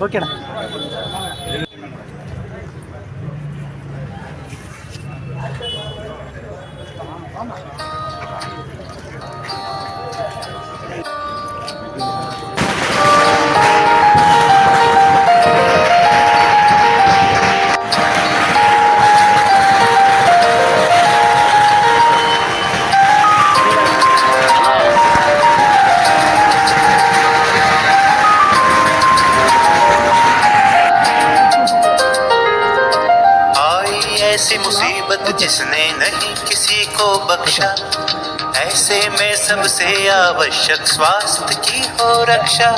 ಓಕೆನಾ ऐसी मुसीबत जिसने नहीं किसी को बख्शा ऐसे में सबसे आवश्यक स्वास्थ्य की हो रक्षा।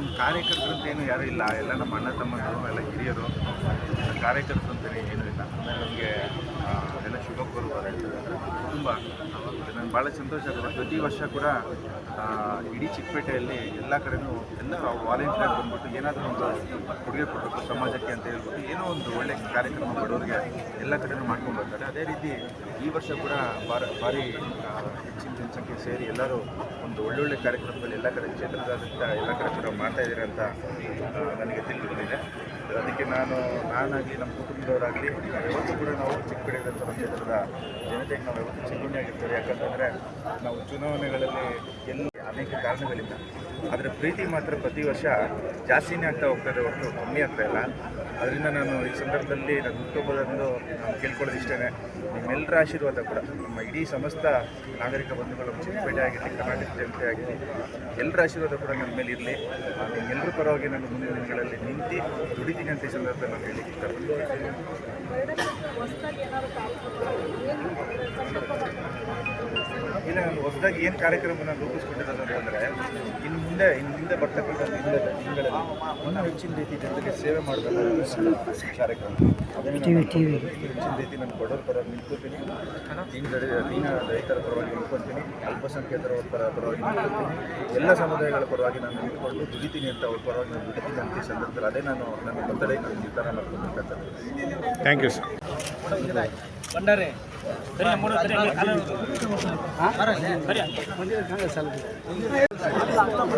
ನಮ್ಮ ಕಾರ್ಯಕರ್ತರು ಅಂತೇನು ಯಾರೂ ಇಲ್ಲ. ಎಲ್ಲ ನಮ್ಮ ಅಣ್ಣ, ತಮ್ಮಂದರು, ಎಲ್ಲ ಹಿರಿಯರು. ಕಾರ್ಯಕರ್ತರು ಅಂತಲೇ ಏನೂ ಇಲ್ಲ. ನಮಗೆ ಎಲ್ಲ ಶುಭ ಕೋರುವ ತುಂಬ ನನಗೆ ಭಾಳ ಸಂತೋಷ ಆಗುತ್ತೆ. ಪ್ರತಿ ವರ್ಷ ಕೂಡ ಇಡೀ ಚಿಕ್ಕಪೇಟೆಯಲ್ಲಿ ಎಲ್ಲ ಕಡೆನೂ ಎಲ್ಲ ವಾಲಂಟಿಯರ್ ಬಂದ್ಬಿಟ್ಟು ಏನಾದರೂ ಒಂದು ಕೊಡುಗೆ ಕೊಡಬೇಕು ಸಮಾಜಕ್ಕೆ ಅಂತ ಹೇಳ್ಬಿಟ್ಟು ಏನೋ ಒಂದು ಒಳ್ಳೆ ಕಾರ್ಯಕ್ರಮ ಬಡವರಿಗೆ ಎಲ್ಲ ಕಡೆಯೂ ಮಾಡ್ಕೊಂಡು ಬರ್ತಾರೆ. ಅದೇ ರೀತಿ ಈ ವರ್ಷ ಕೂಡ ಬಾರ ಭಾರಿ ಹೆಚ್ಚಿನ ಜನಸಂಖ್ಯೆ ಸೇರಿ ಎಲ್ಲರೂ ಒಂದು ಒಳ್ಳೊಳ್ಳೆ ಕಾರ್ಯಕ್ರಮಗಳು ಎಲ್ಲ ಕಡೆ ಕ್ಷೇತ್ರದಾದ್ಯಂತ ಎಲ್ಲ ಕಡೆ ಕೂಡ ಮಾಡ್ತಾ ಇದ್ದೀರಿ ಅಂತ ನನಗೆ ತಿಳಿದು ಬಂದಿದೆ ಅದಕ್ಕೆ ನಾನು, ನಾನಾಗಲಿ ನಮ್ಮ ಕುಟುಂಬದವರಾಗಲಿ ಯಾವತ್ತೂ ಕೂಡ ನಾವು ಚಿಕ್ಕಪೇಟೆ ಕ್ಷೇತ್ರದ ಜನತೆಗೆ ನಾವು ಯಾವತ್ತೂ ಚಿಕ್ಕುಣಿಯಾಗಿರ್ತೀವಿ ಯಾಕಂತಂದರೆ ನಾವು ಚುನಾವಣೆಗಳಲ್ಲಿ ಎಲ್ಲ ಅನೇಕ ಕಾರಣಗಳಿಂದ. ಅದರ ಪ್ರೀತಿ ಮಾತ್ರ ಪ್ರತಿ ವರ್ಷ ಜಾಸ್ತಿನೇ ಆಗ್ತಾ ಹೋಗ್ತದೆ ಹೊರತು ಕಮ್ಮಿ ಆಗ್ತಾ ಇಲ್ಲ. ಅದರಿಂದ ನಾನು ಈ ಸಂದರ್ಭದಲ್ಲಿ ನನ್ನ ಹುಟ್ಟುಹಬ್ಬದಂದು ನಾನು ಕೇಳ್ಕೊಳ್ಳೋದು ಇಷ್ಟೇ ನಿಮ್ಮೆಲ್ಲರ ಆಶೀರ್ವಾದ ಕೂಡ ನಮ್ಮ ಇಡೀ ಸಮಸ್ತ ನಾಗರಿಕ ಬಂಧುಗಳು ಚಿಕ್ಕಪೇಟೆ ಆಗಿರಲಿ, ಕರ್ನಾಟಕ ಜನತೆ ಆಗಿರಲಿ, ಎಲ್ಲರ ಆಶೀರ್ವಾದ ಕೂಡ ನನ್ನ ಮೇಲೆ ಇರಲಿ. ನಿಮ್ಮೆಲ್ಲರ ಪರವಾಗಿ ನಾನು ಮುಂದಿನ ದಿನಗಳಲ್ಲಿ ನಿಂತು ದುಡಿತೀನಿ ಅಂತ ಈ ಸಂದರ್ಭದಲ್ಲಿ ನಾನು ಹೇಳಲಿಕ್ಕೆ ಇಷ್ಟಪಡ್ತೀನಿ. ಇಲ್ಲ, ನಾನು ಹೊಸದಾಗಿ ಏನು ಕಾರ್ಯಕ್ರಮ ನಾನು André. ಹಿಂದೆ ಮುಂದೆ ಬರ್ತಕ್ಕಂಥ ಹಿಂದೆ ತಿಂಗಳಲ್ಲಿ ಇನ್ನೂ ಹೆಚ್ಚಿನ ರೀತಿ ಜನರಿಗೆ ಸೇವೆ ಮಾಡಬೇಕು ಕಾರ್ಯಕ್ರಮ. ಹೆಚ್ಚಿನ ರೀತಿ ನಾನು ಬಡವರ ಪರವಾಗಿ ನಿಂತ್ಕೊಳ್ತೀನಿ. ದೀನ ದೀನ ರೈತರ ಪರವಾಗಿ ನಿಂತ್ಕೊತೀನಿ ಅಲ್ಪಸಂಖ್ಯಾತರ ಪರ ಪರವಾಗಿ ನಿಂತ್ಕೊತೀನಿ ಎಲ್ಲ ಸಮುದಾಯಗಳ ಪರವಾಗಿ ನಾನು ನಿಂತ್ಕೊಂಡು ದುಡಿತೀನಿ ಅಂತ ಅವ್ರ ಪರವಾಗಿ ನಾನು ದುಡಿತೀನಿ ಅಂತ ಸಂದರ್ಭದಲ್ಲಿ ಅದೇ ನಾನು ನನ್ನ ಬರ್ತಡೇ ನಾನು ನಿರ್ಧಾರ ಥ್ಯಾಂಕ್ ಯು ಸರ್ ಓಕೆನಾ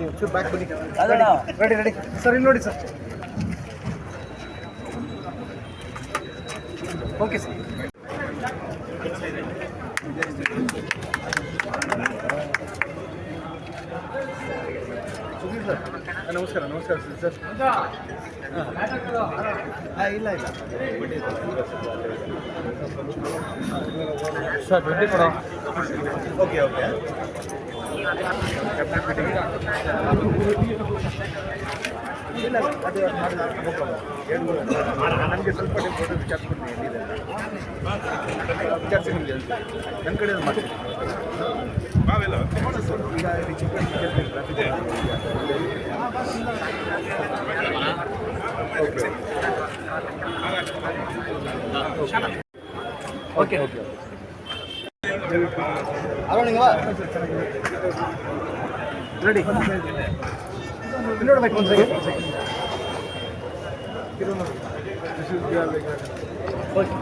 ಬನ್ನಿ ಚೂರು ಬ್ಯಾಕ್ ಬನ್ನಿ. ರೆಡಿ ರೆಡಿ ಸರ್ ಇಲ್ಲಿ ನೋಡಿ sir okay sir Sudheer sir ನಮಸ್ಕಾರ ನಮಸ್ಕಾರ ಸರ್ ಹಾಂ ಇಲ್ಲ ಇಲ್ಲ. ಸರ್ ಟ್ವೆಂಟಿ ಕೊಡೋ ಓಕೆ ಓಕೆ ಇಲ್ಲ ಅದು ನನಗೆ ಸ್ವಲ್ಪ ಫೋಟೋ ವಿಚಾರಿಸ್ಕೊಂಡು ಎಲ್ಲಿದೆ ವಿಚಾರಿಸಿ ನಿಮಗೆ ನನ್ನ ಕಡೆ ಮಾಡ್ತೀನಿ ಈಗ ಇಲ್ಲಿ ಓಕೆ ಓಕೆ ಓಕೆ அரோனிங்கவா ரெடி என்னோட பைக் ஒன் செகண்ட் ஓகே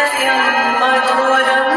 لئن مجرورا